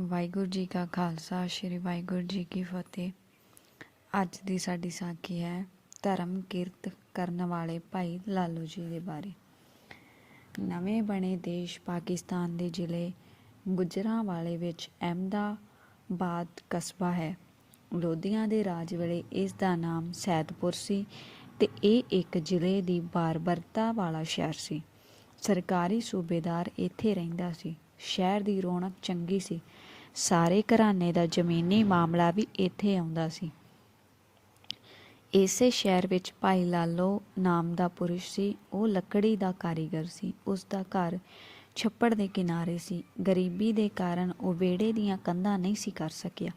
ਵਾਹਿਗੁਰੂ ਜੀ ਕਾ ਖਾਲਸਾ, ਸ੍ਰੀ ਵਾਹਿਗੁਰੂ ਜੀ ਕੀ ਫਤਿਹ। ਅੱਜ ਦੀ ਸਾਡੀ ਸਾਖੀ ਹੈ, ਧਰਮ ਕਿਰਤ ਕਰਨ ਵਾਲੇ ਭਾਈ ਲਾਲੂ ਜੀ ਦੇ ਬਾਰੇ। ਨਵੇਂ ਬਣੇ ਦੇਸ਼ ਪਾਕਿਸਤਾਨ ਦੇ ਜ਼ਿਲ੍ਹੇ ਗੁਜਰਾਂਵਾਲੇ ਵਿੱਚ ਅਹਿਮਦਾਬਾਦ ਕਸਬਾ ਹੈ। ਲੋਧੀਆਂ ਦੇ ਰਾਜ ਵੇਲੇ ਇਸ ਦਾ ਨਾਮ ਸੈਦਪੁਰ ਸੀ ਤੇ ਇਹ ਇੱਕ ਜ਼ਿਲ੍ਹੇ ਦੀ ਬਾਰਬਰਤਾ ਵਾਲਾ ਸ਼ਹਿਰ ਸੀ। ਸਰਕਾਰੀ ਸੂਬੇਦਾਰ ਇੱਥੇ ਰਹਿੰਦਾ ਸੀ। ਸ਼ਹਿਰ ਦੀ ਰੌਣਕ ਚੰਗੀ ਸੀ। ਸਾਰੇ ਘਰਾਣੇ ਦਾ ਜ਼ਮੀਨੀ ਮਾਮਲਾ ਵੀ ਇੱਥੇ ਆਉਂਦਾ ਸੀ। ਇਸੇ ਸ਼ਹਿਰ ਵਿੱਚ ਭਾਈ ਲਾਲੋ ਨਾਮ ਦਾ ਪੁਰਸ਼ ਸੀ, ਉਹ ਲੱਕੜੀ ਦਾ ਕਾਰੀਗਰ ਸੀ। ਉਸ ਦਾ ਘਰ ਛੱਪੜ ਦੇ ਕਿਨਾਰੇ ਸੀ। ਗਰੀਬੀ ਦੇ ਕਾਰਨ ਉਹ ਵਿਹੜੇ ਦੀਆਂ ਕੰਧਾਂ ਨਹੀਂ ਸੀ ਕਰ ਸਕਿਆ।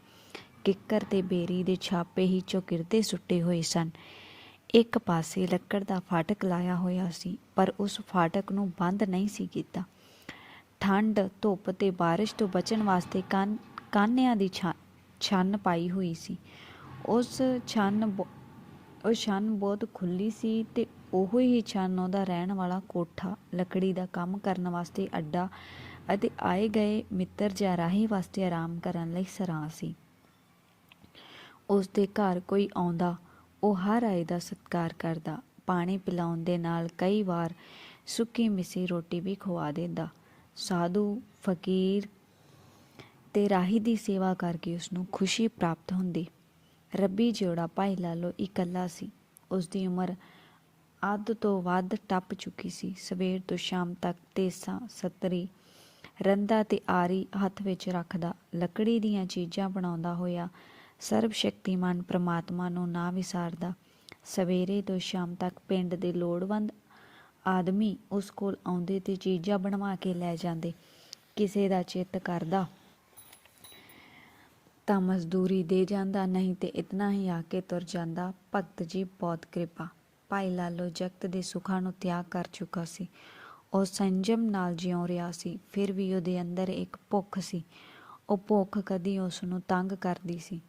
ਕਿੱਕਰ ਤੇ ਬੇਰੀ ਦੇ ਛਾਪੇ ਹੀ ਚੌਕਿਰਦੇ ਸੁੱਟੇ ਹੋਏ ਸਨ। ਇੱਕ ਪਾਸੇ ਲੱਕੜ ਦਾ ਫਾਟਕ ਲਾਇਆ ਹੋਇਆ ਸੀ, ਪਰ ਉਸ ਫਾਟਕ ਨੂੰ ਬੰਦ ਨਹੀਂ ਸੀ ਕੀਤਾ। ਠੰਡ, ਧੁੱਪ ਤੇ ਬਾਰਿਸ਼ ਤੋਂ ਬਚਣ ਵਾਸਤੇ ਕੰਨ, ਕਾਨਿਆਂ ਦੀ ਛਾ- ਛੰਨ ਪਾਈ ਹੋਈ ਸੀ। ਉਸ ਛੰਨ ਬ- ਉਹ ਛੰਨ ਬਹੁਤ ਖੁੱਲੀ ਸੀ ਤੇ ਉਹ ਹੀ ਛੰਨ ਉਹਦਾ ਰਹਿਣ ਵਾਲਾ ਕੋਠਾ, ਲੱਕੜੀ ਦਾ ਕੰਮ ਕਰਨ ਵਾਸਤੇ ਅੱਡਾ ਅਤੇ ਆਏ ਗਏ ਮਿੱਤਰ ਜਾਂ ਰਾਹੀ ਵਾਸਤੇ ਆਰਾਮ ਕਰਨ ਲਈ ਸਰਾਂ ਸੀ। ਉਸ ਦੇ ਘਰ ਕੋਈ ਆਉਂਦਾ, ਉਹ ਹਰ ਆਏ ਦਾ ਸਤਿਕਾਰ ਕਰਦਾ, ਪਾਣੀ ਪਿਲਾਉਣ ਦੇ ਨਾਲ ਕਈ ਵਾਰ ਸੁੱਕੀ ਮਿੱਸੀ ਰੋਟੀ ਵੀ ਖਵਾ ਦਿੰਦਾ। ਸਾਧੂ, ਫਕੀਰ ਤੇ ਰਾਹੀ ਦੀ ਸੇਵਾ ਕਰਕੇ ਉਸ ਨੂੰ ਖੁਸ਼ੀ ਪ੍ਰਾਪਤ ਹੁੰਦੀ। ਰੱਬੀ ਜੋੜਾ ਭਾਈ ਲਾਲੋ ਇਕੱਲਾ ਸੀ। ਉਸ ਦੀ ਉਮਰ ਅੱਧ ਤੋਂ ਵੱਧ ਟੱਪ ਚੁੱਕੀ ਸੀ। ਸਵੇਰ ਤੋਂ ਸ਼ਾਮ ਤੱਕ ਤੇਸਾਂ, ਸਤਰੀ ਰੰਦਾ ਤੇ ਆਰੀ ਹੱਥ ਵਿੱਚ ਰੱਖਦਾ, ਲੱਕੜੀ ਦੀਆਂ ਚੀਜ਼ਾਂ ਬਣਾਉਂਦਾ ਹੋਇਆ ਸਰਬ ਸ਼ਕਤੀਮਾਨ ਪ੍ਰਮਾਤਮਾ ਨੂੰ ਨਾ ਵਿਸਾਰਦਾ। ਸਵੇਰੇ ਤੋਂ ਸ਼ਾਮ ਤੱਕ ਪਿੰਡ ਦੇ ਲੋੜਵੰਦ ਆਦਮੀ ਉਸ ਕੋਲ ਆਉਂਦੇ ਤੇ ਚੀਜ਼ਾਂ ਬਣਵਾ ਕੇ ਲੈ ਜਾਂਦੇ। ਕਿਸੇ ਦਾ ਚਿੱਤ ਕਰਦਾ ਤਾਂ ਮਜ਼ਦੂਰੀ ਦੇ ਜਾਂਦਾ, ਨਹੀਂ ਤੇ ਇਤਨਾ ਹੀ ਆ ਕੇ ਤੁਰ ਜਾਂਦਾ। ਭਗਤ ਜੀ, ਬਹੁਤ ਕਿਰਪਾ। ਭਾਈ ਲਾਲੋ ਜਗਤ ਦੇ ਸੁੱਖਾਂ ਨੂੰ ਤਿਆਗ ਕਰ ਚੁੱਕਾ ਸੀ। ਉਹ ਸੰਜਮ ਨਾਲ ਜਿਉ ਰਿਹਾ ਸੀ, ਫਿਰ ਵੀ ਉਹਦੇ ਅੰਦਰ ਇੱਕ ਭੁੱਖ ਸੀ। ਉਹ ਭੁੱਖ ਕਦੀ ਉਸ ਨੂੰ ਤੰਗ ਕਰਦੀ ਸੀ।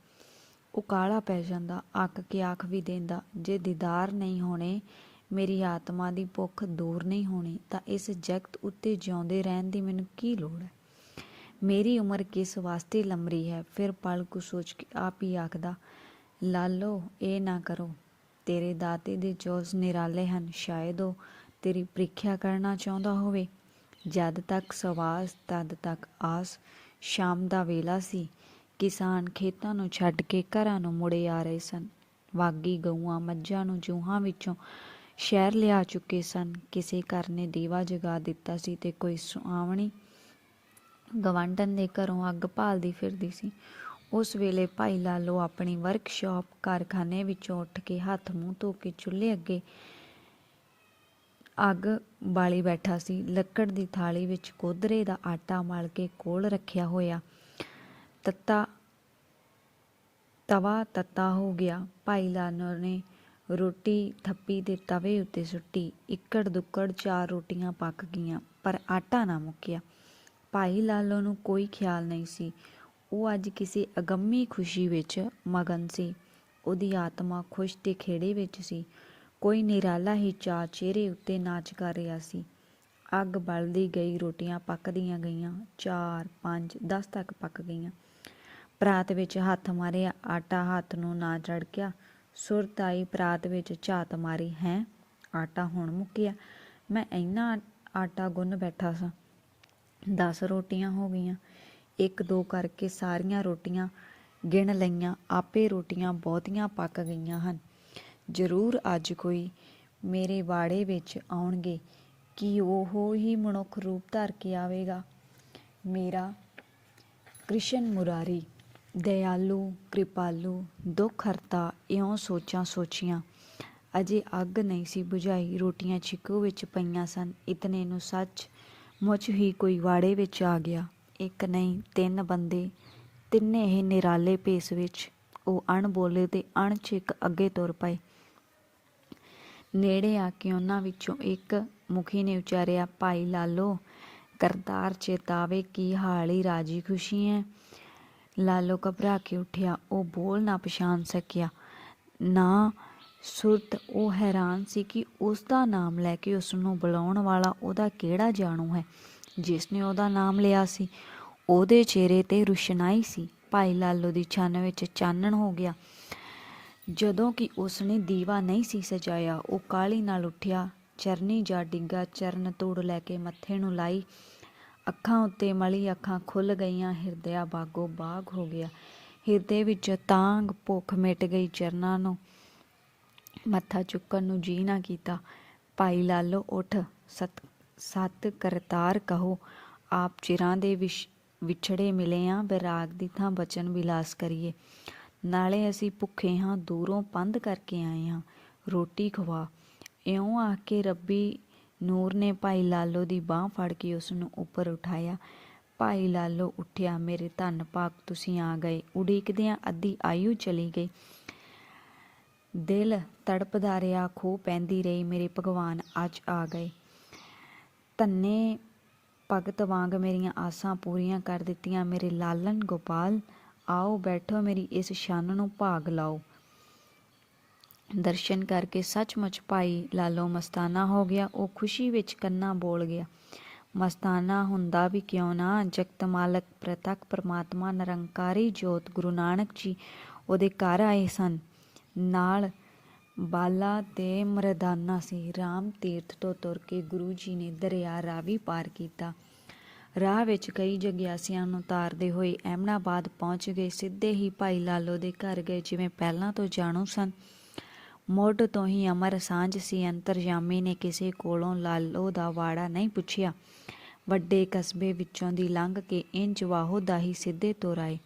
ਉਹ ਕਾਲਾ ਪੈ ਜਾਂਦਾ, ਅੱਕ ਕੇ ਆਖ ਵੀ ਦਿੰਦਾ, ਜੇ ਦੀਦਾਰ ਨਹੀਂ ਹੋਣੇ ਮੇਰੀ ਆਤਮਾ ਦੀ ਭੁੱਖ ਦੂਰ ਨਹੀਂ ਹੋਣੀ, ਤਾਂ ਇਸ ਜਗਤ ਉੱਤੇ ਜਿਉਂਦੇ ਰਹਿਣ ਦੀ ਮੈਨੂੰ ਕੀ ਲੋੜ ਹੈ? ਮੇਰੀ ਉਮਰ ਕਿਸ ਵਾਸਤੇ ਲੰਮਰੀ ਹੈ? ਫਿਰ ਪਲ ਕੁ ਸੋਚ ਕੇ ਆਪ ਹੀ ਆਖਦਾ, ਲਾਲੋ, ਇਹ ਨਾ ਕਰੋ। ਤੇਰੇ ਦਾਤੇ ਦੇ ਜੋਜ਼ ਨਿਰਾਲੇ ਹਨ। ਸ਼ਾਇਦ ਉਹ ਤੇਰੀ ਪ੍ਰੀਖਿਆ ਕਰਨਾ ਚਾਹੁੰਦਾ ਹੋਵੇ। ਜਦ ਤੱਕ ਸਵਾਸ, ਤਦ ਤੱਕ ਆਸ। ਸ਼ਾਮ ਦਾ ਵੇਲਾ ਸੀ। ਕਿਸਾਨ ਖੇਤਾਂ ਨੂੰ ਛੱਡ ਕੇ ਘਰਾਂ ਨੂੰ ਮੁੜੇ ਆ ਰਹੇ ਸਨ। ਵਾਗੀ ਗਊਆਂ ਮੱਝਾਂ ਨੂੰ ਜੂਹਾਂ ਵਿੱਚੋਂ ਸ਼ਹਿਰ ਲਿਆ ਚੁੱਕੇ ਸਨ। ਕਿਸੇ ਘਰ ਨੇ ਦੀਵਾ ਜਗਾ ਦਿੱਤਾ ਸੀ ਤੇ ਕੋਈ ਸੁਆਵਣੀ ਗਵਾਂਢਣ ਦੇ ਘਰੋਂ ਅੱਗ ਭਾਲਦੀ ਫਿਰਦੀ ਸੀ। ਉਸ ਵੇਲੇ ਭਾਈ ਲਾਲੋ ਆਪਣੀ ਵਰਕਸ਼ਾਪ ਕਾਰਖਾਨੇ ਵਿੱਚੋਂ ਉੱਠ ਕੇ ਹੱਥ ਮੂੰਹ ਧੋ ਕੇ ਚੁੱਲ੍ਹੇ ਅੱਗੇ ਅੱਗ ਬਾਲੀ ਬੈਠਾ ਸੀ। ਲੱਕੜ ਦੀ ਥਾਲੀ ਵਿੱਚ ਕੋਦਰੇ ਦਾ ਆਟਾ ਮਲ ਕੇ ਕੋਲ ਰੱਖਿਆ ਹੋਇਆ ਤੱਤਾ ਤਵਾ ਤੱਤਾ ਹੋ ਗਿਆ। ਭਾਈ ਲਾਲੋ ਨੇ ਰੋਟੀ ਥੱਪੀ ਦੇ ਤਵੇ ਉੱਤੇ ਸੁੱਟੀ, ਇੱਕੜ ਦੁੱਕੜ ਚਾਰ ਰੋਟੀਆਂ ਪੱਕ ਗਈਆਂ, ਪਰ ਆਟਾ ਨਾ ਮੁੱਕਿਆ। ਭਾਈ ਲਾਲੋ ਨੂੰ ਕੋਈ ਖਿਆਲ ਨਹੀਂ ਸੀ। ਉਹ ਅੱਜ ਕਿਸੇ ਅਗੰਮੀ ਖੁਸ਼ੀ ਵਿੱਚ ਮਗਨ ਸੀ। ਉਹਦੀ ਆਤਮਾ ਖੁਸ਼ ਤੇ ਖੇੜੇ ਵਿੱਚ ਸੀ। ਕੋਈ ਨਿਰਾਲਾ ਹੀ ਚਾਅ ਚਿਹਰੇ ਉੱਤੇ ਨਾਚ ਕਰ ਰਿਹਾ ਸੀ। ਅੱਗ ਬਲਦੀ ਗਈ, ਰੋਟੀਆਂ ਪੱਕਦੀਆਂ ਗਈਆਂ 4 5 10 ਤੱਕ ਪੱਕ ਗਈਆਂ। ਪਰਾਤ ਵਿੱਚ ਹੱਥ ਮਾਰਿਆ, ਆਟਾ ਹੱਥ ਨੂੰ ਨਾ ਚੜਕਿਆ ਸੁਰਤ ਆਈ ਪਰਾਤ ਵਿੱਚ ਝਾਤ ਮਾਰੀ, ਹੈ, ਆਟਾ ਹੁਣ ਮੁੱਕਿਆ। ਮੈਂ ਇੰਨਾ ਆਟਾ ਗੁੰਨ ਬੈਠਾ ਸਾਂ 10 ਰੋਟੀਆਂ ਹੋ ਗਈਆਂ। ਇੱਕ ਦੋ ਕਰਕੇ ਸਾਰੀਆਂ ਰੋਟੀਆਂ ਗਿਣ ਲਈਆਂ, ਆਪੇ ਰੋਟੀਆਂ ਬਹੁਤੀਆਂ ਪੱਕ ਗਈਆਂ ਹਨ। ਜ਼ਰੂਰ ਅੱਜ ਕੋਈ ਮੇਰੇ ਬਾੜੇ ਵਿੱਚ ਆਉਣਗੇ, ਕਿ ਉਹ ਹੀ ਮਨੁੱਖ ਰੂਪ ਧਾਰ ਕੇ ਆਵੇਗਾ? ਮੇਰਾ ਕ੍ਰਿਸ਼ਨ ਮੁਰਾਰੀ ਦਇਆਲੂ, ਕਿਰਪਾਲੂ ਦੁੱਖ ਹਰਤਾ ਇਉਂ ਸੋਚਾਂ ਸੋਚੀਆਂ। ਅਜੇ ਅੱਗ ਨਹੀਂ ਸੀ ਬੁਝਾਈ, ਰੋਟੀਆਂ ਛਿੱਕੂ ਵਿੱਚ ਪਈਆਂ ਸਨ। ਇਤਨੇ ਨੂੰ ਸੱਚ ਮੁੱਚ ਹੀ ਕੋਈ ਵਾੜੇ ਵਿੱਚ ਆ ਗਿਆ। ਇੱਕ ਨਹੀਂ, ਤਿੰਨ ਬੰਦੇ, ਤਿੰਨੇ ਇਹ ਨਿਰਾਲੇ ਭੇਸ ਵਿੱਚ। ਉਹ ਅਣਬੋਲੇ ਤੇ ਅਣ ਅੱਗੇ ਤੁਰ ਪਏ। ਨੇੜੇ ਆ ਕੇ ਉਹਨਾਂ ਵਿੱਚੋਂ ਇੱਕ ਮੁਖੀ ਨੇ ਉਚਾਰਿਆ, ਭਾਈ ਲਾਲੋ, ਕਰਤਾਰ ਚੇਤਾਵੇ, ਕੀ ਹਾਲੀ ਰਾਜੀ ਖੁਸ਼ੀ ਹੈ ਲਾਲੋ ਘਬਰਾ ਕੇ ਉੱਠਿਆ। ਉਹ ਬੋਲ ਨਾ ਪਛਾਣ ਸਕਿਆ। ਨਾ, ਸੁਰਤ, ਉਹ ਹੈਰਾਨ ਸੀ ਕਿ ਉਸ ਦਾ ਨਾਮ ਲੈ ਕੇ ਉਸ ਨੂੰ ਬੁਲਾਉਣ ਵਾਲਾ ਉਹਦਾ ਕਿਹੜਾ ਜਾਣੂ ਹੈ। ਜਿਸ ਨੇ ਉਹਦਾ ਨਾਮ ਲਿਆ ਸੀ, ਉਹਦੇ ਚਿਹਰੇ ਤੇ ਰੁਸ਼ਨਾਈ ਸੀ। ਭਾਈ ਲਾਲੋ ਦੀ ਛੰਨ ਵਿੱਚ ਚਾਨਣ ਹੋ ਗਿਆ। ਜਦੋਂ ਕਿ ਉਸਨੇ ਦੀਵਾ ਨਹੀਂ ਸੀ ਸਜਾਇਆ, ਉਹ ਕਾਲੀ ਨਾਲ ਉੱਠਿਆ। ਚਰਨੀ ਜਾ ਡਿੱਗਾ ਚਰਨ ਤੋੜ ਲੈ ਕੇ ਮੱਥੇ ਨੂੰ ਲਾਈ। ਅੱਖਾਂ ਉੱਤੇ ਮਲੀ ਅੱਖਾਂ ਖੁੱਲ ਗਈਆਂ, ਹਿਰਦਿਆ ਬਾਗੋ ਬਾਗ ਹੋ ਗਿਆ। ਹਿਰਦੇ ਵਿੱਚ ਤਾਂਗ ਭੁੱਖ ਮਿਟ ਗਈ ਚਰਨਾਂ ਨੂੰ। ਮੱਥਾ ਚੁੱਕਣ ਨੂੰ ਜੀ ਨਾ ਕੀਤਾ। ਭਾਈ ਲਾਲੋ ਉੱਠ, ਸਤ ਸਤ ਕਰਤਾਰ ਕਹੋ, ਆਪ ਚਿਰਾਂ ਦੇ ਵਿਛ- ਵਿਛੜੇ ਮਿਲੇ ਆ, ਵਿਰਾਗ ਦੀ ਥਾਂ ਬਚਨ ਵਿਲਾਸ ਕਰੀਏ। ਨਾਲੇ ਅਸੀਂ ਭੁੱਖੇ ਹਾਂ ਦੂਰੋਂ ਪੰਧ ਕਰਕੇ ਆਏ ਹਾਂ ਰੋਟੀ ਖਵਾ। ਇਉਂ ਆ ਕੇ ਰੱਬੀ ਨੂਰ ਨੇ ਭਾਈ ਲਾਲੋ ਦੀ ਬਾਹ ਫੜ ਕੇ ਉਸ ਨੂੰ ਉੱਪਰ ਉਠਾਇਆ। ਭਾਈ ਲਾਲੋ ਉੱਠਿਆ, ਮੇਰੇ ਧੰਨ ਭਾਗ, ਤੁਸੀਂ ਆ ਗਏ। ਉਡੀਕਦਿਆਂ ਅੱਧੀ ਆਯੂ ਚਲੀ ਗਈ। ਦਿਲ ਤੜਪਦਾ ਰਿਹਾ ਖੋ ਪੈਂਦੀ ਰਹੀ, ਮੇਰੇ ਭਗਵਾਨ, ਅੱਜ ਆ ਗਏ। ਧੰਨੇ ਭਗਤ ਵਾਂਗ ਮੇਰੀਆਂ ਆਸਾਂ ਪੂਰੀਆਂ ਕਰ ਦਿੱਤੀਆਂ। ਮੇਰੇ ਲਾਲਨ ਗੋਪਾਲ, ਆਓ ਬੈਠੋ, ਮੇਰੀ ਇਸ ਸ਼ਾਨ ਨੂੰ ਭਾਗ ਲਾਓ। ਦਰਸ਼ਨ ਕਰਕੇ ਸੱਚਮੁੱਚ ਭਾਈ ਲਾਲੋ ਮਸਤਾਨਾ ਹੋ ਗਿਆ। ਉਹ ਖੁਸ਼ੀ ਵਿੱਚ ਕੰਨਾ ਬੋਲ ਗਿਆ। ਮਸਤਾਨਾ ਹੁੰਦਾ ਵੀ ਕਿਉਂ ਨਾ? ਜਗਤ ਮਾਲਕ ਪ੍ਰਤੱਖ ਪਰਮਾਤਮਾ ਨਿਰੰਕਾਰੀ ਜੋਤ ਗੁਰੂ ਨਾਨਕ ਜੀ ਉਹਦੇ ਘਰ ਆਏ ਸਨ। ਨਾਲ ਬਾਲਾ ਤੇ ਮਰਦਾਨਾ ਸੀ। ਰਾਮ ਤੀਰਥ ਤੋਂ ਤੁਰ ਕੇ ਗੁਰੂ ਜੀ ਨੇ ਦਰਿਆ ਰਾਵੀ ਪਾਰ ਕੀਤਾ। ਰਾਹ ਵਿੱਚ ਕਈ ਜਗਿਆਸਿਆਂ ਨੂੰ ਤਾਰਦੇ ਹੋਏ ਅਹਿਮਨਾਬਾਦ ਪਹੁੰਚ ਗਏ। ਸਿੱਧੇ ਹੀ ਭਾਈ ਲਾਲੋ ਦੇ ਘਰ ਗਏ, ਜਿਵੇਂ ਪਹਿਲਾਂ ਤੋਂ ਜਾਣੂ ਸਨ। ਮੁੱਢ ਤੋਂ ਹੀ ਅਮਰ ਸਾਂਝ ਸੀ। ਅੰਤਰਜਾਮੀ ਨੇ ਕਿਸੇ ਕੋਲੋਂ ਲਾਲੋ ਦਾ ਵਾੜਾ ਨਹੀਂ ਪੁੱਛਿਆ। ਵੱਡੇ ਕਸਬੇ ਵਿੱਚੋਂ ਦੀ ਲੰਘ ਕੇ ਇੰਜ ਵਾਹੋ ਦਾ ਸਿੱਧੇ ਤੁਰ ਆਏ।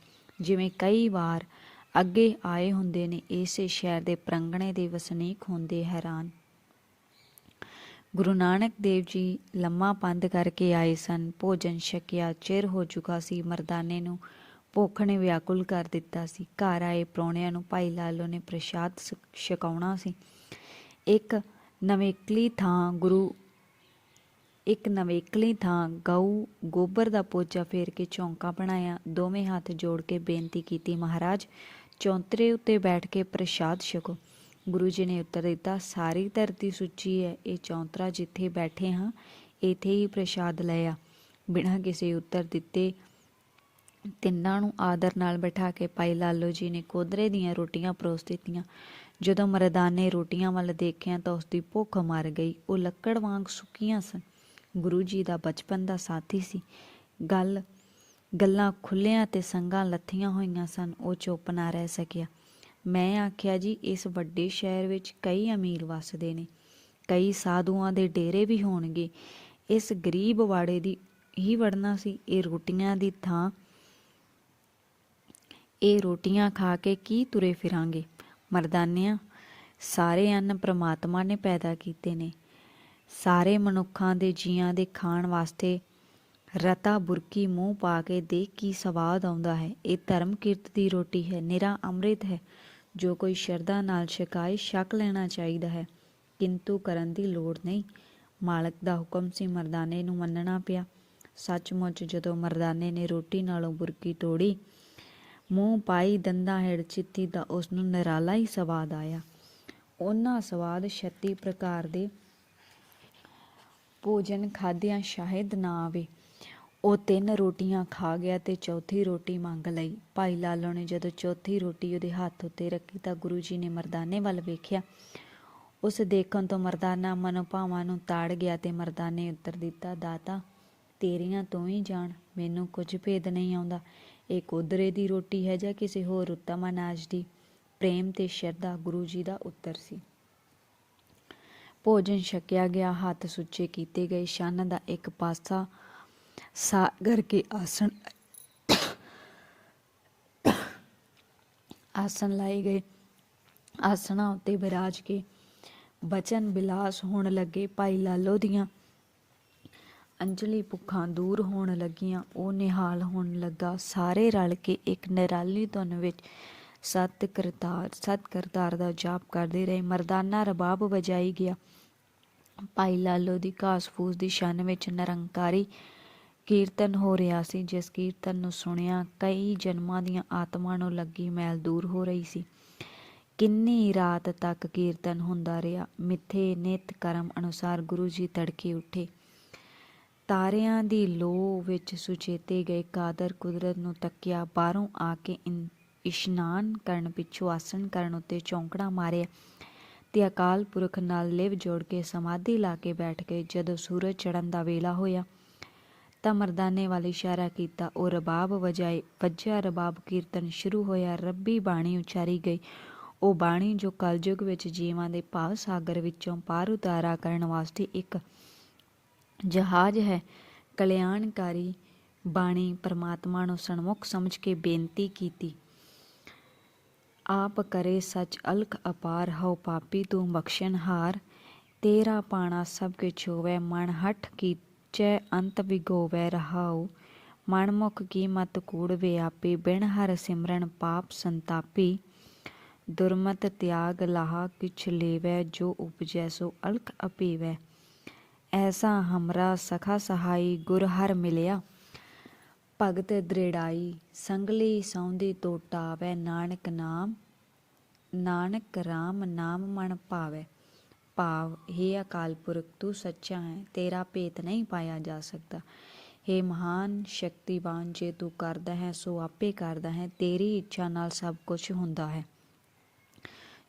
ਜਿਵੇਂ ਕਈ ਵਾਰ ਅੱਗੇ ਆਏ ਹੁੰਦੇ ਨੇ, ਇਸੇ ਸ਼ਹਿਰ ਦੇ ਪ੍ਰੰਗਣੇ ਦੇ ਵਸਨੀਕ ਹੁੰਦੇ ਹੈਰਾਨ। ਗੁਰੂ ਨਾਨਕ ਦੇਵ ਜੀ ਲੰਮਾ ਪੰਦ ਕਰਕੇ ਆਏ ਸਨ। ਭੋਜਨ ਛਕਿਆ, ਚਿਰ ਹੋ ਚੁੱਕਾ ਸੀ ਮਰਦਾਨੇ ਨੂੰ। ਭੁੱਖ ਨੇ ਵਿਆਕੁਲ ਕਰ ਦਿੱਤਾ ਸੀ। ਘਰ ਆਏ ਪ੍ਰਾਹੁਣਿਆਂ ਨੂੰ ਭਾਈ ਲਾਲੋ ਨੇ ਪ੍ਰਸ਼ਾਦ ਸ- ਛਕਾਉਣਾ ਸੀ। ਇੱਕ ਨਵੇਕਲੀ ਥਾਂ ਗੁਰੂ, ਇੱਕ ਨਵੇਕਲੀ ਥਾਂ ਗਊ ਗੋਬਰ ਦਾ ਪੋਚਾ ਫੇਰ ਕੇ ਚੌਂਕਾ ਬਣਾਇਆ। ਦੋਵੇਂ ਹੱਥ ਜੋੜ ਕੇ ਬੇਨਤੀ ਕੀਤੀ, ਮਹਾਰਾਜ, ਚੌਂਤਰੇ ਉੱਤੇ ਬੈਠ ਕੇ ਪ੍ਰਸ਼ਾਦ ਛਕੋ। ਗੁਰੂ ਜੀ ਨੇ ਉੱਤਰ ਦਿੱਤਾ, ਸਾਰੀ ਧਰਤੀ ਸੁੱਚੀ ਹੈ, ਇਹ ਚੌਂਤਰਾ ਜਿੱਥੇ ਬੈਠੇ ਹਾਂ, ਇੱਥੇ ਹੀ ਪ੍ਰਸ਼ਾਦ ਲਿਆ ਬਿਨਾਂ ਕਿਸੇ ਉੱਤਰ ਦਿੱਤੇ ਤਿੰਨਾਂ ਨੂੰ ਆਦਰ ਨਾਲ ਬਿਠਾ ਕੇ ਭਾਈ ਲਾਲੋ ਜੀ ਨੇ ਕੋਦਰੇ ਦੀਆਂ ਰੋਟੀਆਂ ਪਰੋਸ ਦਿੱਤੀਆਂ। ਜਦੋਂ ਮਰਦਾਨੇ ਰੋਟੀਆਂ ਵੱਲ ਦੇਖਿਆ ਤਾਂ ਉਸ ਦੀ ਭੁੱਖ ਮਰ ਗਈ। ਉਹ ਲੱਕੜ ਵਾਂਗ ਸੁੱਕੀਆਂ ਸਨ। ਗੁਰੂ ਜੀ ਦਾ ਬਚਪਨ ਦਾ ਸਾਥੀ ਸੀ। ਗੱਲ, ਗੱਲਾਂ ਖੁੱਲਿਆਂ ਤੇ ਸੰਗਾਂ ਲੱਥੀਆਂ ਹੋਈਆਂ ਸਨ, ਉਹ ਚੁੱਪ ਨਾ ਰਹਿ ਸਕਿਆ। ਮੈਂ ਆਖਿਆ, ਜੀ, ਇਸ ਵੱਡੇ ਸ਼ਹਿਰ ਵਿੱਚ ਕਈ ਅਮੀਰ ਵੱਸਦੇ ਨੇ। ਕਈ ਸਾਧੂਆਂ ਦੇ ਡੇਰੇ ਵੀ ਹੋਣਗੇ। ਇਸ ਗਰੀਬ ਵਾੜੇ ਦੀ ਹੀ ਵੜਨਾ ਸੀ। ਇਹ ਰੋਟੀਆਂ ਦੀ ਥਾਂ ਇਹ ਰੋਟੀਆਂ ਖਾ ਕੇ ਕੀ ਤੁਰੇ ਫਿਰਾਂਗੇ? ਮਰਦਾਨਿਆਂ, ਸਾਰੇ ਅੰਨ ਪ੍ਰਮਾਤਮਾ ਨੇ ਪੈਦਾ ਕੀਤੇ ਨੇ। ਸਾਰੇ ਮਨੁੱਖਾਂ ਦੇ ਜੀਆਂ ਦੇ ਖਾਣ ਵਾਸਤੇ ਰਤਾ ਬੁਰਕੀ ਮੂੰਹ ਪਾ ਕੇ ਦੇਖ ਕੀ ਸਵਾਦ ਆਉਂਦਾ ਹੈ। ਇਹ ਧਰਮ ਕੀਰਤ ਦੀ ਰੋਟੀ ਹੈ, ਨਿਰਾ ਅੰਮ੍ਰਿਤ ਹੈ। ਜੋ ਕੋਈ ਸ਼ਰਧਾ ਨਾਲ ਛਕਾਏ, ਛਕ ਲੈਣਾ ਚਾਹੀਦਾ ਹੈ। ਕਿੰਤੂ ਕਰਨ ਦੀ ਲੋੜ ਨਹੀਂ। ਮਾਲਕ ਦਾ ਹੁਕਮ ਸੀ ਮਰਦਾਨੇ ਨੂੰ ਮੰਨਣਾ ਪਿਆ। ਸੱਚਮੁੱਚ ਜਦੋਂ ਮਰਦਾਨੇ ਨੇ ਰੋਟੀ ਨਾਲੋਂ ਬੁਰਕੀ ਤੋੜੀ ਮੂੰਹ ਪਾਈ ਦੰਦਾਂ ਹੇਠ ਚਿੱਤੀ ਦਾ ਉਸ ਨੂੰ ਨਿਰਾਲਾ ਹੀ ਸਵਾਦ ਆਇਆ। ਉਹਨਾਂ ਸਵਾਦ 36 ਪ੍ਰਕਾਰ ਦੇ ਭੋਜਨ ਖਾਦਿਆਂ ਸ਼ਾਇਦ ਨਾ ਆਵੇ। ਉਹ ਤਿੰਨ ਰੋਟੀਆਂ ਖਾ ਗਿਆ ਤੇ ਚੌਥੀ ਰੋਟੀ ਮੰਗ ਲਈ। ਭਾਈ ਲਾਲੋ ਨੇ ਜਦੋਂ ਚੌਥੀ ਰੋਟੀ ਉਹਦੇ ਹੱਥ ਉੱਤੇ ਰੱਖੀ ਤਾਂ ਗੁਰੂ ਜੀ ਨੇ ਮਰਦਾਨੇ ਵੱਲ ਵੇਖਿਆ। ਉਸ ਦੇਖਣ ਤੋਂ ਮਰਦਾਨਾ ਮਨੋਭਾਵਾਂ ਨੂੰ ਤਾੜ ਗਿਆ ਤੇ ਮਰਦਾਨੇ ਉੱਤਰ ਦਿੱਤਾ, ਦਾਤਾ, ਤੇਰੀਆਂ ਤੋਂ ਹੀ ਜਾਣ, ਮੈਨੂੰ ਕੁਝ ਭੇਦ ਨਹੀਂ ਆਉਂਦਾ। ਇਹ ਕੋਦਰੇ ਦੀ ਰੋਟੀ ਹੈ ਜਾਂ ਕਿਸੇ ਹੋਰ ਉੱਤਮ ਅਨਾਜ ਦੀ? ਪ੍ਰੇਮ ਤੇ ਸ਼ਰਧਾ ਗੁਰੂ ਜੀ ਦਾ ਉੱਤਰ ਸੀ। ਭੋਜਨ ਛਕਿਆ ਗਿਆ, ਹੱਥ ਸੁੱਚੇ ਕੀਤੇ ਗਏ ਛੰਨ ਦਾ ਇੱਕ ਪਾਸਾ ਸਾਗਰ ਕੇ ਆਸਣ ਆਸਣ ਲਾਏ ਗਏ। ਆਸਣਾ ਉੱਤੇ ਬਿਰਾਜ ਕੇ ਬਚਨ ਬਿਲਾਸ ਹੋਣ ਲੱਗੇ। ਭਾਈ ਲਾਲੋ ਦੀਆਂ ਅੰਜਲੀ ਭੁੱਖਾਂ ਦੂਰ ਹੋਣ ਲੱਗੀਆਂ। ਉਹ ਨਿਹਾਲ ਹੋਣ ਲੱਗਾ। ਸਾਰੇ ਰਲ ਕੇ ਇੱਕ ਨਿਰਾਲੀ ਧੁਨ ਵਿੱਚ ਸਤ ਕਰਤਾਰ ਸਤ ਕਰਤਾਰ ਦਾ ਜਾਪ ਕਰਦੇ ਰਹੇ। ਮਰਦਾਨਾ ਰਬਾਬ ਵਜਾਈ ਗਿਆ। ਭਾਈ ਲਾਲੋ ਦੀ ਘਾਸ ਦੀ ਸ਼ਨ ਵਿੱਚ ਨਿਰੰਕਾਰੀ ਕੀਰਤਨ ਹੋ ਰਿਹਾ ਸੀ। ਜਿਸ ਕੀਰਤਨ ਨੂੰ ਸੁਣਿਆ ਕਈ ਜਨਮਾਂ ਦੀਆਂ ਆਤਮਾ ਨੂੰ ਲੱਗੀ ਮੈਲ ਦੂਰ ਹੋ ਰਹੀ ਸੀ। ਕਿੰਨੀ ਰਾਤ ਤੱਕ ਕੀਰਤਨ ਹੁੰਦਾ ਰਿਹਾ। ਮਿੱਥੇ ਨਿਤ ਕਰਮ ਅਨੁਸਾਰ ਗੁਰੂ ਜੀ ਤੜਕੇ ਉੱਠੇ। ਤਾਰਿਆਂ ਦੀ ਲੋ ਵਿੱਚ ਸੁਚੇਤੇ ਗਏ ਕਾਦਰ ਕੁਦਰਤ ਨੂੰ ਤੱਕਿਆ, ਬਾਹਰੋਂ ਆ ਕੇ ਇਸ਼ਨਾਨ ਕਰਨ ਪਿੱਛੋਂ ਆਸਣ ਕਰਨ ਉੱਤੇ ਚੌਂਕੜਾ ਮਾਰਿਆ ਤੇ ਅਕਾਲ ਪੁਰਖ ਨਾਲ ਲਿਵ ਜੋੜ ਕੇ ਸਮਾਧੀ ਲਾ ਕੇ ਬੈਠ ਗਏ। ਜਦੋਂ ਸੂਰਜ ਚੜ੍ਹਨ ਦਾ ਵੇਲਾ ਹੋਇਆ ਤਾਂ ਮਰਦਾਨੇ ਵੱਲ ਇਸ਼ਾਰਾ ਕੀਤਾ। ਉਹ ਰਬਾਬ ਵਜਾਏ, ਵੱਜਿਆ ਰਬਾਬ ਕੀਰਤਨ ਸ਼ੁਰੂ ਹੋਇਆ, ਰੱਬੀ ਬਾਣੀ ਉਚਾਰੀ ਗਈ। ਉਹ ਬਾਣੀ ਜੋ ਕਲਯੁਗ ਵਿੱਚ ਜੀਵਾਂ ਦੇ ਭਾਵ ਸਾਗਰ ਵਿੱਚੋਂ ਪਾਰ ਉਤਾਰਾ ਕਰਨ ਵਾਸਤੇ ਇੱਕ ਜਹਾਜ਼ ਹੈ। ਕਲਿਆਣਕਾਰੀ ਬਾਣੀ ਪਰਮਾਤਮਾ ਨੂੰ ਸਨਮੁਖ ਸਮਝ ਕੇ ਬੇਨਤੀ ਕੀਤੀ। ਆਪ ਕਰੇ ਸਚ ਅਲਖ ਅਪਾਰ, ਹਉ ਪਾਪੀ ਤੂੰ ਬਖਸ਼ਣ ਹਾਰ। ਤੇਰਾ ਪਾਣਾ ਸਭ ਕਿਛ ਹੋਵੇ, ਮਨ ਹਠ ਕੀਚੈ ਅੰਤ ਵਿਗੋਵੇ ਰਹਾਉ। ਮਨ ਮੁਖ ਕੀ ਮਤ ਕੂੜ ਆਪੇ, ਬਿਨ ਹਰ ਸਿਮਰਨ ਪਾਪ ਸੰਤਾਪੀ। ਦੁਰਮਤ ਤਿਆਗ ਲਾਹਾ ਕਿਛ ਲੇਵੈ, ਜੋ ਉਪਜੈ ਸੋ ਅਲਖ ਅਪੀਵੈ। ਐਸਾ ਹਮਰਾ ਸਖਾ ਸਹਾਈ ਗੁਰ ਹਰ ਮਿਲਿਆ ਭਗਤ ਦ੍ਰਿੜਾਈ ਸੰਗਲੀ ਸੌਂਦੀ ਟੋਟਾਵੈ ਨਾਨਕ ਨਾਮ ਨਾਨਕ RAM ਨਾਮ ਮਨ ਭਾਵੈ ਭਾਵ हे ਅਕਾਲ ਪੁਰਖ ਤੂੰ ਸੱਚਾ ਹੈ ਤੇਰਾ ਭੇਤ ਨਹੀਂ ਪਾਇਆ ਜਾ ਸਕਦਾ हे ਮਹਾਨ ਸ਼ਕਤੀਵਾਨ ਜੇ ਤੂੰ ਕਰਦਾ ਹੈ ਸੋ ਆਪੇ ਕਰਦਾ ਹੈ ਤੇਰੀ ਇੱਛਾ ਨਾਲ ਸਭ ਕੁਝ ਹੁੰਦਾ ਹੈ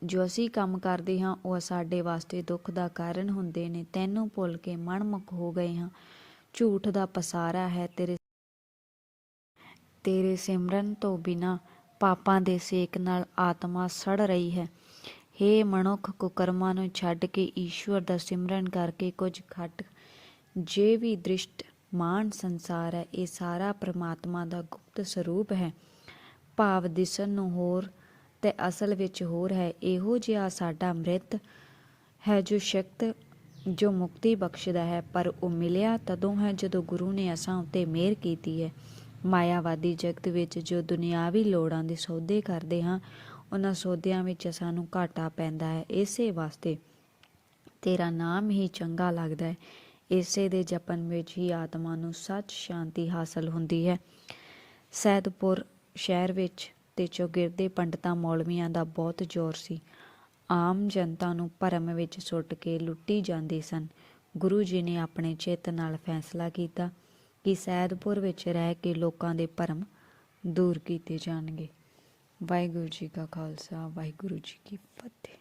ਜੋ ਅਸੀਂ ਕੰਮ ਕਰਦੇ ਹਾਂ, ਉਹ ਸਾਡੇ ਵਾਸਤੇ ਦੁੱਖ ਦਾ ਕਾਰਨ ਹੁੰਦੇ ਨੇ। ਤੈਨੂੰ ਭੁੱਲ ਕੇ ਮਨਮੁਖ ਹੋ ਗਏ ਹਾਂ। ਝੂਠ ਦਾ ਪਸਾਰਾ ਹੈ ਤੇਰੇ ਤੇਰੇ ਸਿਮਰਨ ਤੋਂ ਬਿਨਾ ਪਾਪਾਂ ਦੇ ਸੇਕ ਨਾਲ ਆਤਮਾ ਸੜ ਰਹੀ ਹੈ। हे ਮਨੁੱਖ, ਕੁਕਰਮਾਂ ਨੂੰ ਛੱਡ ਕੇ ਈਸ਼ਵਰ ਦਾ ਸਿਮਰਨ ਕਰਕੇ ਕੁਝ ਖੱਟ ਜੇ ਵੀ ਦ੍ਰਿਸ਼ਟ ਮਾਨ ਸੰਸਾਰ ਹੈ, ਇਹ ਸਾਰਾ ਪ੍ਰਮਾਤਮਾ ਦਾ ਗੁਪਤ ਸਰੂਪ ਹੈ। ਭਾਵ ਦਿਸਣ ਨੂੰ ਹੋਰ ਤੇ ਅਸਲ ਵਿੱਚ ਹੋਰ ਹੈ, ਇਹੋ ਜਿਹਾ ਸਾਡਾ ਅੰਮ੍ਰਿਤ ਹੈ ਜੋ ਸ਼ਕਤ, ਜੋ ਮੁਕਤੀ ਬਖਸ਼ਦਾ ਹੈ, ਪਰ ਉਹ ਮਿਲਿਆ ਤਦੋਂ ਹੈ ਜਦੋਂ ਗੁਰੂ ਨੇ ਅਸਾਂ ਉੱਤੇ ਮਿਹਰ ਕੀਤੀ ਹੈ। ਮਾਇਆਵਾਦੀ ਜਗਤ ਵਿੱਚ ਜੋ ਦੁਨਿਆਵੀ ਲੋੜਾਂ ਦੇ ਸੌਦੇ ਕਰਦੇ ਹਾਂ, ਉਹਨਾਂ ਸੌਦਿਆਂ ਵਿੱਚ ਸਾਨੂੰ ਘਾਟਾ ਪੈਂਦਾ ਹੈ। ਇਸੇ ਵਾਸਤੇ ਤੇਰਾ ਨਾਮ ਹੀ ਚੰਗਾ ਲੱਗਦਾ ਹੈ। ਇਸੇ ਦੇ ਜਪਨ ਵਿੱਚ ਹੀ ਆਤਮਾ ਨੂੰ ਸੱਚ ਸ਼ਾਂਤੀ ਹਾਸਲ ਹੁੰਦੀ ਹੈ। ਸੈਦਪੁਰ ਸ਼ਹਿਰ ਵਿੱਚ ਤੇ ਚੌਗਿਰਦੇ ਪੰਡਤਾਂ ਮੌਲਵੀਆਂ ਦਾ ਬਹੁਤ ਜ਼ੋਰ ਸੀ। ਆਮ ਜਨਤਾ ਨੂੰ ਭਰਮ ਵਿੱਚ ਸੁੱਟ ਕੇ ਲੁੱਟੀ ਜਾਂਦੇ ਸਨ। ਗੁਰੂ ਜੀ ਨੇ ਆਪਣੇ ਚਿੱਤ ਨਾਲ ਫੈਸਲਾ ਕੀਤਾ ਕਿ ਸੈਦਪੁਰ ਵਿੱਚ ਰਹਿ ਕੇ ਲੋਕਾਂ ਦੇ ਭਰਮ ਦੂਰ ਕੀਤੇ ਜਾਣਗੇ। ਵਾਹਿਗੁਰੂ ਜੀ ਕਾ ਖਾਲਸਾ, ਵਾਹਿਗੁਰੂ ਜੀ ਕੀ ਫਤਿਹ।